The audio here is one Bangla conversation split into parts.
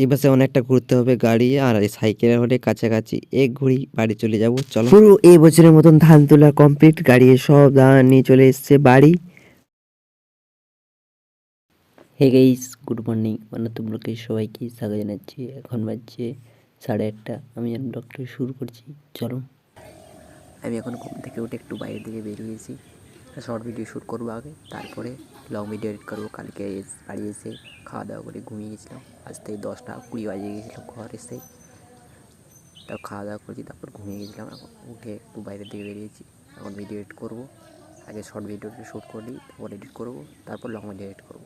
এই পাশে অনেকটা ঘুরতে হবে গাড়ি আর এই সাইকেল হলে কাছাকাছি এক ঘুরি বাড়ি চলে যাব চলো। পুরো এই বছরের মতন ধান তোলা কমপ্লিট গাড়ি সব ধান নিয়ে চলে এসছে বাড়ি। হে গাইস গুড মর্নিং মানে তোমরাকে সবাইকে স্বাগত জানাচ্ছি। এখন বাজছে সাড়ে আটটা। আমি এখন ডক্টর শুরু করছি। চলো। আমি এখন ঘুম থেকে উঠে একটু বাইরের দিকে বের হয়েছি শর্ট ভিডিও শ্যুট করব আগে। তারপরে লং ভিডিও এডিট করব। কালকে বাড়ি এসে খাওয়া দাওয়া করে ঘুমিয়ে গেছিলাম। আজ থেকে দশটা কুড়ি বাজে গেছিলাম ঘর এসে। তারপর খাওয়া দাওয়া করেছি, তারপর ঘুমিয়ে গেছিলাম। এখন উঠে একটু বাইরের দিকে বেরিয়েছি। এখন ভিডিও এডিট করব। আগে শর্ট ভিডিওটা শ্যুট করি তারপর এডিট করব, তারপর লং ভিডিও এডিট করব।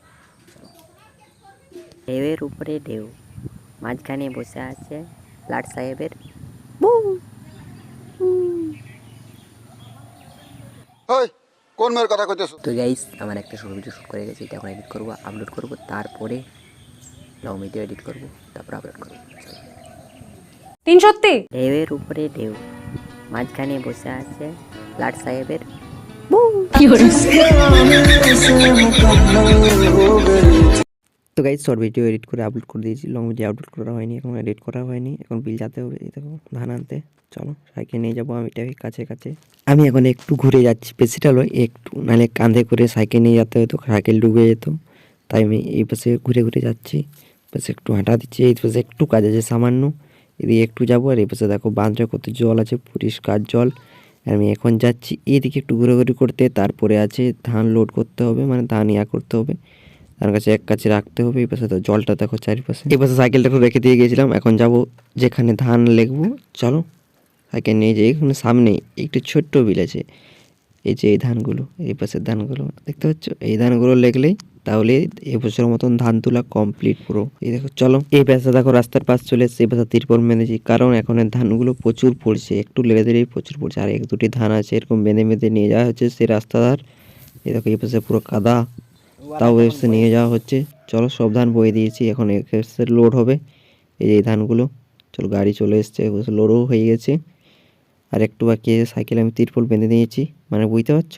ঢেউয়ের উপরে ঢেউ। মাঝখানে বসে আছে লাট সাহেবের ওই কোন মেয়ের কথা কইতেছো? তো গাইস আমার একটা শর্ট ভিডিও শুট করে গেছি এটা এখন এডিট করব আপলোড করব তারপরে লং ভিডিও এডিট করব তারপর আপলোড করব। তিন সত্যি? ঢেউয়ের উপরে ঢেউ মাঝখানে বসে আছে লাট সাহেবের তো গাইজ শর্ট ভিডিও এডিট করে আপলোড করে দিয়েছি। লং ভিডিও আপলোড করা হয়নি, এখন এডিট করা হয়নি। এখন বিল যেতে হবে দেখো, ধান আনতে। চলো সাইকেল নিয়ে যাব আমি এটাকে কাছে কাছে। আমি এখন একটু ঘুরে যাচ্ছি, বেশিটা নয়, একটু, নাহলে কাঁধে করে সাইকেল নিয়ে যেতে হতো সাইকেল ডুবে যেত। তাই আমি এই পাশে ঘুরে ঘুরে যাচ্ছি। পাশে একটু হাঁটা দিচ্ছি, এই পাশে একটু কাজ আছে সামান্য। এদিকে একটু যাব, আর এই পাশে দেখো বাঁধে কত জল আছে, পরিষ্কার জল। আমি এখন যাচ্ছি, এদিকে একটু ঘুরে করতে, তারপরে আছে ধান লোড করতে হবে মানে ধান ইয়া করতে হবে। তার কাছে এক কাছে রাখতে হবে, এই পাশে জলটা দেখো চারিপাশে। এই পাশে সাইকেলটা একটু রেখে দিয়ে গেছিলাম, এখন যাব যেখানে ধান লেখবো চলো, সাইকেল নিয়ে যাই, এখানে সামনে একটু ছোট্ট বিল আছে। এই যে এই ধানগুলো, এই পাশের ধানগুলো, দেখতে পাচ্ছ? এই ধানগুলো লেগলেই তাহলে এবছর মতন ধান তোলা কমপ্লিট পুরো। এই দেখো, চলো। এই পাশে দেখো রাস্তার পাশ চলে এসছে, এই পাশে তিরপল বেঁধেছি কারণ এখন ধানগুলো প্রচুর পড়ছে, একটু লেগে দিলেই প্রচুর পড়ছে, আর এক দুটি ধান আছে এরকম বেঁধে বেঁধে নিয়ে যাওয়া হচ্ছে, সেই রাস্তা ধার। এই দেখো, এই পাশে পুরো কাদা। তাও এসে নিয়ে যাওয়া হচ্ছে। চলো সব ধান বয়ে দিয়েছি, এখন এসে লোড হবে। এই যে ধানগুলো, চলো গাড়ি চলে এসছে লোডও হয়ে গেছে। আর একটু বাকি সাইকেল আমি তিরপল বেঁধে নিয়েছি। মানে বুঝতে পারছ?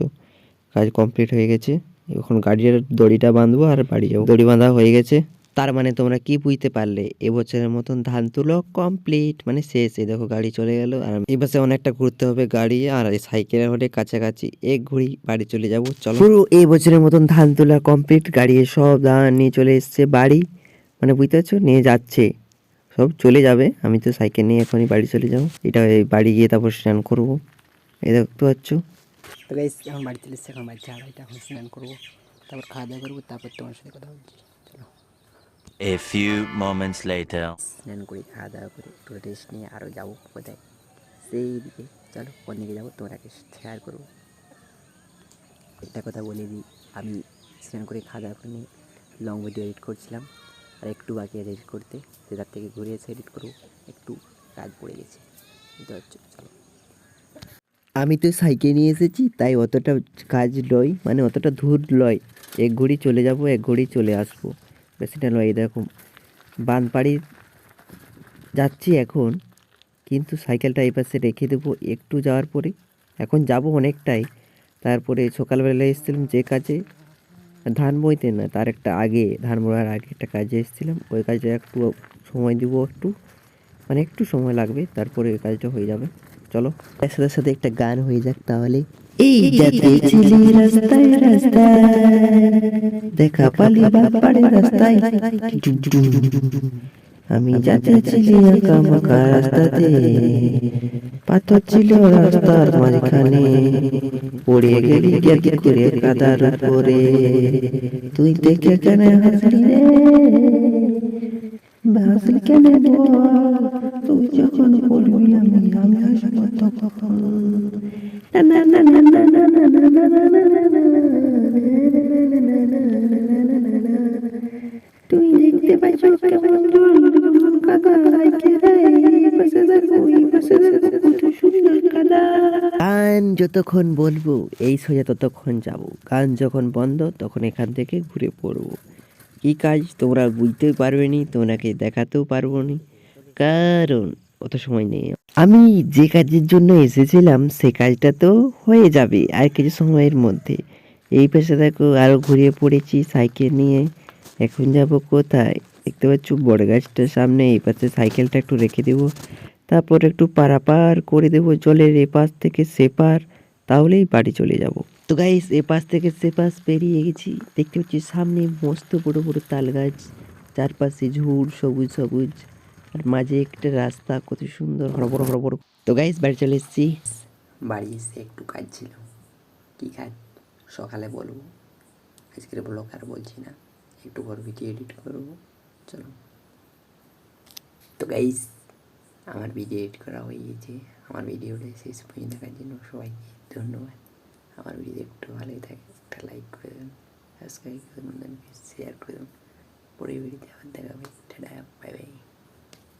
কাজ কমপ্লিট হয়ে গেছে। এখন গাড়ির দড়িটা বাঁধবো আর বাড়ি যাব। দড়ি বাঁধা হয়ে গেছে। তার মানে তোমরা কি বুঝতে পারলে? এবছরের মতন ধান তুলো কমপ্লিট মানে শেষ। এই দেখো গাড়ি চলে গেল। আর এই পাশে অনেকটা ঘুরতে হবে গাড়ি আর এই সাইকেলের হলে কাছাকাছি। এক ঘুরি বাড়ি চলে যাব। চলো। পুরো এই বছরের মতন ধান তোলা কমপ্লিট গাড়ি সব ধান নিয়ে চলে এসছে বাড়ি। মানে বুঝতে পারছ? নিয়ে যাচ্ছে। সব চলে যাবে। আমি তো সাইকেল নিয়ে এখনই বাড়ি চলে যাব। এটা এই বাড়ি গিয়ে তারপর স্নান করব। এই দেখতে পাচ্ছ? তো গাইস এখন বাড়ি চলে এসছে। এখন বাড়িতে আড়াইটা এখন স্নান করব। তারপর খাওয়া দাওয়া করব। তারপর তোমার সাথে কথা বলছি। চলো A few moments স্নান করি খাওয়া দাওয়া করে একটু রেস্ট নিয়ে আরও যাব কোথায় সেই দিকে চলো কোন দিকে যাব তোমাকে শেয়ার করব একটা কথা বলে দিই আমি স্নান করে খাওয়া দাওয়া করে নিয়ে লং ভিডিও এডিট করছিলাম আর একটু বাকি এডিট করতে সেটার থেকে ঘুরে এসে এডিট করব একটু কাজ পড়ে গেছে চলো আমি তো সাইকেল নিয়ে এসেছি তাই অতটা কাজ লয় মানে অতটা ধূর লয় এক ঘড়ি চলে যাব এক ঘড়ি চলে আসব লয় এই দেখো বানপাড়ি যাচ্ছি এখন, কিন্তু সাইকেলটা এই পাশে রেখে দেবো একটু যাওয়ার পরে। এখন যাব অনেকটাই, তারপরে সকালবেলা এসেছিলাম যে কাজে, ধান বইতে না, তার একটা আগে, ধান বড়ার আগে একটা কাজে এসেছিলাম, ওই কাজে একটু সময় দিব একটু মানে একটু সময় লাগবে, তারপরে ওই কাজটা হয়ে যাবে। চলো। এর সাথে সাথে একটা গান হয়ে যাক তাহলে। এই যাচ্ছিলি রাস্তায় রাস্তায়, দেখা পালি বাপারে রাস্তায় আমি যাচ্ছিলি আঁকা মাকা রাস্তাতে, পাথর ছিল রাস্তার মাঝখানে। পড়ে গেলি গেলি করে কাদার উপরে, তুই দেখে কেন হাসলি রে? হাসলি কেন তুই যখন আমি আমি তখন তুই দেখতে পাচ্ছ কেমন গান যতক্ষণ বলব, এই সোজা ততক্ষণ যাব। গান যখন বন্ধ, তখন এখান থেকে ঘুরে পড়ব। কি কাজ? তোমরা বুঝতেও পারবে নি, তোমাকে দেখাতেও পারব নি। কারণ অত সময় নেই। আমি যে কাজের জন্য এসেছিলাম, সে কাজটা তো হয়ে যাবে আর কিছু সময়ের মধ্যে। এই পাশে দেখো আরও ঘুরিয়ে পড়েছি, সাইকেল নিয়ে। এখন যাব কোথায়? দেখতে পাচ্ছ বড় গাছটার সামনে, এই পাশে সাইকেলটা একটু রেখে দেবো। তারপর একটু পারাপার করে দেবো জলের এ পাশ থেকে সেপার, তাহলেই বাড়ি চলে যাব। তো গাইস এ পাশ থেকে সে পাশ পেরিয়ে গেছি। দেখতে পাচ্ছি সামনে মস্ত বড় বড় তাল গাছ, চারপাশে ঝুড়, সবুজ সবুজ, আর মাঝে একটা রাস্তা, কত সুন্দর বড় বড় বড় বড়। তো গাইস বাড়ি চলে এসেছি। বাড়ি এসে একটু কাজ ছিল। কী কাজ? সকালে বলব। আজকের ব্লগ আর বলছি না। একটু ঘর ভিডিও এডিট করব। চলো। তো গাইস আমার ভিডিও এডিট করা হয়ে গেছে। আমার ভিডিওটা শেষ পর্যন্ত দেখার জন্য সবাইকে ধন্যবাদ। আমার ভিডিও একটু ভালোই থাকে। একটা লাইক করে দেবেন সাবস্ক্রাইব করে দেবেন শেয়ার করে দেবেন পরে ভিডিওতে আবার দেখা হবে। Tata bye bye